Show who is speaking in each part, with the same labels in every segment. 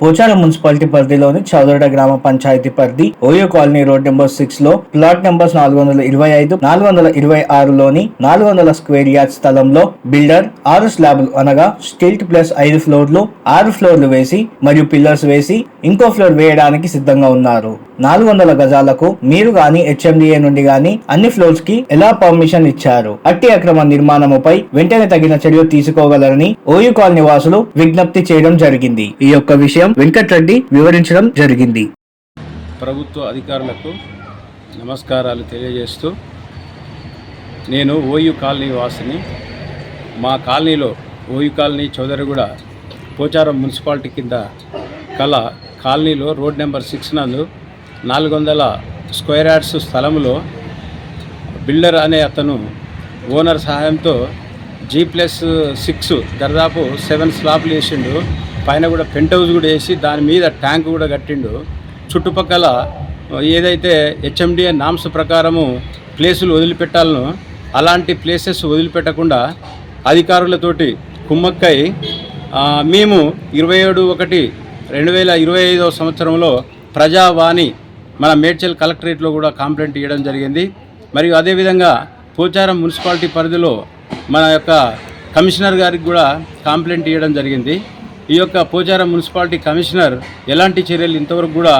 Speaker 1: Pocharam municipality పరిధిలోని చౌదరడ గ్రామ పంచాయతీ పరిధి ఓయో కాలనీ రోడ్ నెంబర్ సిక్స్లో ప్లాట్ నెంబర్ నాలుగు వందల ఇరవై ఐదు నాలుగు వందల ఇరవై ఆరులోని నాలుగు వందల స్క్వేర్ యార్డ్ స్థలంలో బిల్డర్ ఆరు స్లాబ్లు అనగా స్టిల్ట్ ప్లస్ ఐదు ఫ్లోర్లు ఆరు ఫ్లోర్లు వేసి మరియు పిల్లర్స్ వేసి ఇంకో ఫ్లోర్ వేయడానికి సిద్ధంగా ఉన్నారు. నాలుగు వందల గజాలకు మీరు గాని హెచ్ఎండిఏ నుండి గాని అన్ని ఫ్లోర్స్కి ఎలా పర్మిషన్ ఇచ్చారు? అట్టి అక్రమ నిర్మాణముపై వెంటనే తగిన చర్యలు తీసుకోగలరని ఓయూ కాలనీ వాసులు విజ్ఞప్తి చేయడం జరిగింది. ఈ యొక్క విషయం వెంకట్రెడ్డి వివరించడం జరిగింది.
Speaker 2: ప్రభుత్వ అధికారులకు నమస్కారాలు తెలియజేస్తూ నేను ఓయూ కాలనీ వాసిని. మా కాలనీలో OU colony Chowdariguda Pocharam municipality కింద కల కాలనీలో రోడ్ నెంబర్ సిక్స్ నందు నాలుగు వందల స్క్వేర్ యార్డ్స్ స్థలంలో బిల్డర్ అనే అతను ఓనర్ సహాయంతో జీ ప్లస్ సిక్స్ దాదాపు సెవెన్ స్లాబ్లు వేసిండు. పైన కూడా పెంట్ హౌస్ కూడా వేసి దాని మీద ట్యాంక్ కూడా కట్టిండు. చుట్టుపక్కల ఏదైతే హెచ్ఎండిఏ నామ్స్ ప్రకారము ప్లేసులు వదిలిపెట్టాలనో అలాంటి ప్లేసెస్ వదిలిపెట్టకుండా అధికారులతోటి కుమ్మక్కై మేము ఇరవై ఏడు ఒకటి రెండు వేల ఇరవై ఐదవ సంవత్సరంలో ప్రజావాణి మన మేడ్చల్ కలెక్టరేట్లో కూడా కంప్లైంట్ ఇవ్వడం జరిగింది. మరియు అదేవిధంగా పోచారం మున్సిపాలిటీ పరిధిలో మన యొక్క కమిషనర్ గారికి కూడా కంప్లైంట్ ఇవ్వడం జరిగింది. ఈ యొక్క పోచారం మున్సిపాలిటీ కమిషనర్ ఎలాంటి చర్యలు ఇంతవరకు కూడా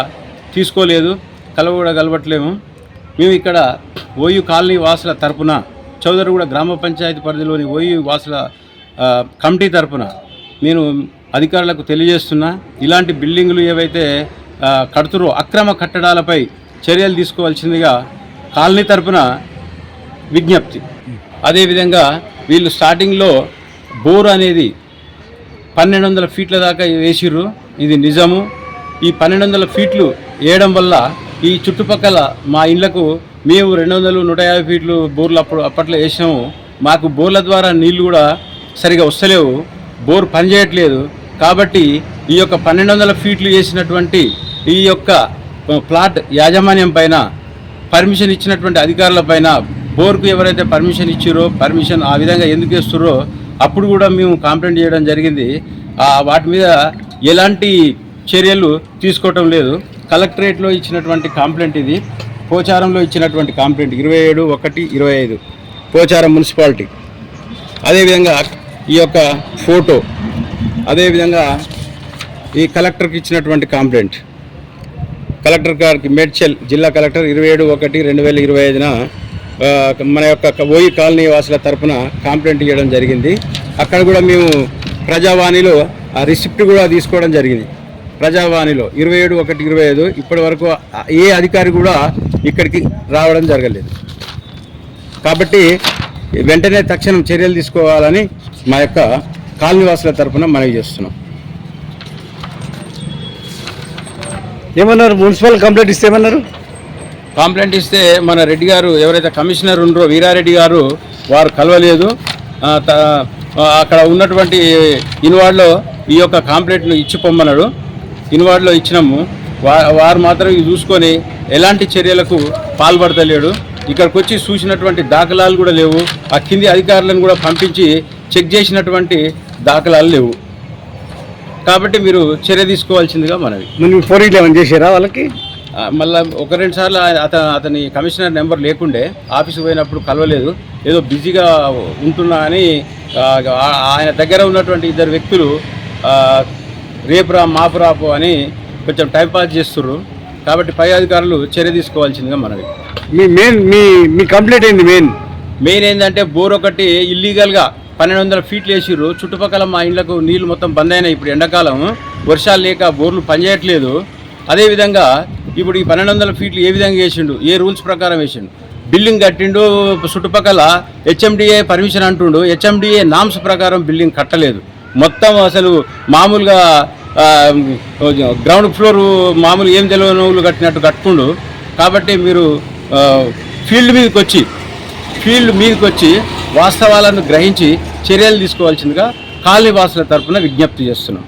Speaker 2: తీసుకోలేదు కలవ కూడా కలవట్లేము. మేము ఇక్కడ ఓయూ కాలనీ వాసుల తరపున చౌదరిగూడ గ్రామ పంచాయతీ పరిధిలోని ఓయూ వాసుల కమిటీ తరపున నేను అధికారులకు తెలియజేస్తున్నా ఇలాంటి బిల్డింగులు ఏవైతే కడుతురో అక్రమ కట్టడాలపై చర్యలు తీసుకోవాల్సిందిగా కాలనీ తరపున విజ్ఞప్తి. అదేవిధంగా వీళ్ళు స్టార్టింగ్లో బోర్ అనేది పన్నెండు వందల ఫీట్ల దాకా వేసిర్రు. ఇది నిజము. ఈ పన్నెండు వందల ఫీట్లు వేయడం వల్ల ఈ చుట్టుపక్కల మా ఇళ్ళకు మేము రెండు వందలు నూట యాభై ఫీట్లు బోర్లు అప్పుడు అప్పట్లో వేసాము మాకు బోర్ల ద్వారా నీళ్ళు కూడా సరిగా వస్తలేవు. బోర్ పనిచేయట్లేదు. కాబట్టి ఈ యొక్క పన్నెండు వందల ఫీట్లు వేసినటువంటి ఈ యొక్క ప్లాట్ యాజమాన్యం పైన పర్మిషన్ ఇచ్చినటువంటి అధికారుల పైన బోర్కు ఎవరైతే పర్మిషన్ ఇచ్చారో పర్మిషన్ ఆ విధంగా ఎందుకు ఇస్తారో అప్పుడు కూడా మేము కంప్లైంట్ చేయడం జరిగింది. వాటి మీద ఎలాంటి చర్యలు తీసుకోవటం లేదు. కలెక్టరేట్లో ఇచ్చినటువంటి కంప్లైంట్ ఇది. పోచారంలో ఇచ్చినటువంటి కంప్లైంట్ ఇరవై ఏడు ఒకటి ఇరవై ఐదు. పోచారం మున్సిపాలిటీ. అదేవిధంగా ఈ యొక్క ఫోటో. అదేవిధంగా ఈ కలెక్టర్కి ఇచ్చినటువంటి కంప్లైంట్ కలెక్టర్ గారికి మేడ్చల్ జిల్లా కలెక్టర్ ఇరవై ఏడు ఒకటి రెండు వేల ఇరవై ఐదున మన యొక్క ఓయి కాలనీ వాసుల తరపున కంప్లైంట్ ఇవ్వడం జరిగింది. అక్కడ కూడా మేము ప్రజావాణిలో ఆ రిసిప్ట్ కూడా తీసుకోవడం జరిగింది. ప్రజావాణిలో ఇరవై ఏడు ఒకటి ఇరవై ఐదు ఇప్పటి వరకు ఏ అధికారి కూడా ఇక్కడికి రావడం జరగలేదు. కాబట్టి వెంటనే తక్షణం చర్యలు తీసుకోవాలని మా యొక్క కాలనీవాసుల తరఫున మనవి చేస్తున్నాం.
Speaker 3: ఏమన్నారు? మున్సిపల్ కంప్లైంట్ ఇస్తే ఏమన్నారు?
Speaker 2: కంప్లైంట్ ఇస్తే మన రెడ్డి గారు ఎవరైతే కమిషనర్ ఉన్నారో వీరారెడ్డి గారు వారు కలవలేదు. త- అక్కడ ఉన్నటువంటి ఇన్వార్డ్లో ఈ యొక్క కాంప్లైంట్ను ఇచ్చి పొమ్మన్నాడు. ఇన్వార్డ్లో ఇచ్చినాము. వారు మాత్రం ఇది చూసుకొని ఎలాంటి చర్యలకు పాల్పడతలేడు. ఇక్కడికి వచ్చి చూసినటువంటి దాఖలాలు కూడా లేవు. ఆ కింది అధికారులను కూడా పంపించి చెక్ చేసినటువంటి దాఖలాలు లేవు. కాబట్టి మీరు చర్య తీసుకోవాల్సిందిగా మనవి.
Speaker 3: ఫోర్ ఇలెవెన్ చేసారా వాళ్ళకి?
Speaker 2: మళ్ళా ఒక రెండు సార్లు ఆయన- అత అతని కమిషనర్ నెంబర్ లేకుండే ఆఫీస్కి పోయినప్పుడు కలవలేదు. ఏదో బిజీగా ఉంటున్నా అని ఆయన దగ్గర ఉన్నటువంటి ఇద్దరు వ్యక్తులు రేపు రా మాపు రాపు అని కొంచెం టైం పాస్ చేస్తుర్రు. కాబట్టి పై అధికారులు చర్య తీసుకోవాల్సిందిగా మనవి.
Speaker 3: మీ మెయిన్ మీ మీ కంప్లైంట్ ఏంది మెయిన్?
Speaker 2: మెయిన్ ఏంటంటే బోర్ ఒకటి ఇల్లీగల్గా పన్నెండు వందల ఫీట్లు వేసిర్రు. చుట్టుపక్కల మా ఇళ్ళకు నీళ్ళు మొత్తం బంద్ అయినాయి ఇప్పుడు ఎండాకాలం. వర్షాలు లేక బోర్లు పనిచేయట్లేదు. అదేవిధంగా ఇప్పుడు ఈ పన్నెండు వందల ఫీట్లు ఏ విధంగా వేసిండు? ఏ రూల్స్ ప్రకారం వేసిండు? బిల్డింగ్ కట్టిండు చుట్టుపక్కల హెచ్ఎండిఏ పర్మిషన్ అంటుండు హెచ్ఎండిఏ నామ్స్ ప్రకారం బిల్డింగ్ కట్టలేదు. మొత్తం అసలు మామూలుగా గ్రౌండ్ ఫ్లోర్ మామూలు ఏం తెలియని వాళ్ళు కట్టినట్టు కట్టుకుండు. కాబట్టి మీరు ఫీల్డ్ మీదకి వచ్చి ఫీల్డ్ మీదకి వచ్చి వాస్తవాలను గ్రహించి చర్యలు తీసుకోవాల్సిందిగా కాలనీ వాసుల తరపున విజ్ఞప్తి చేస్తున్నాం.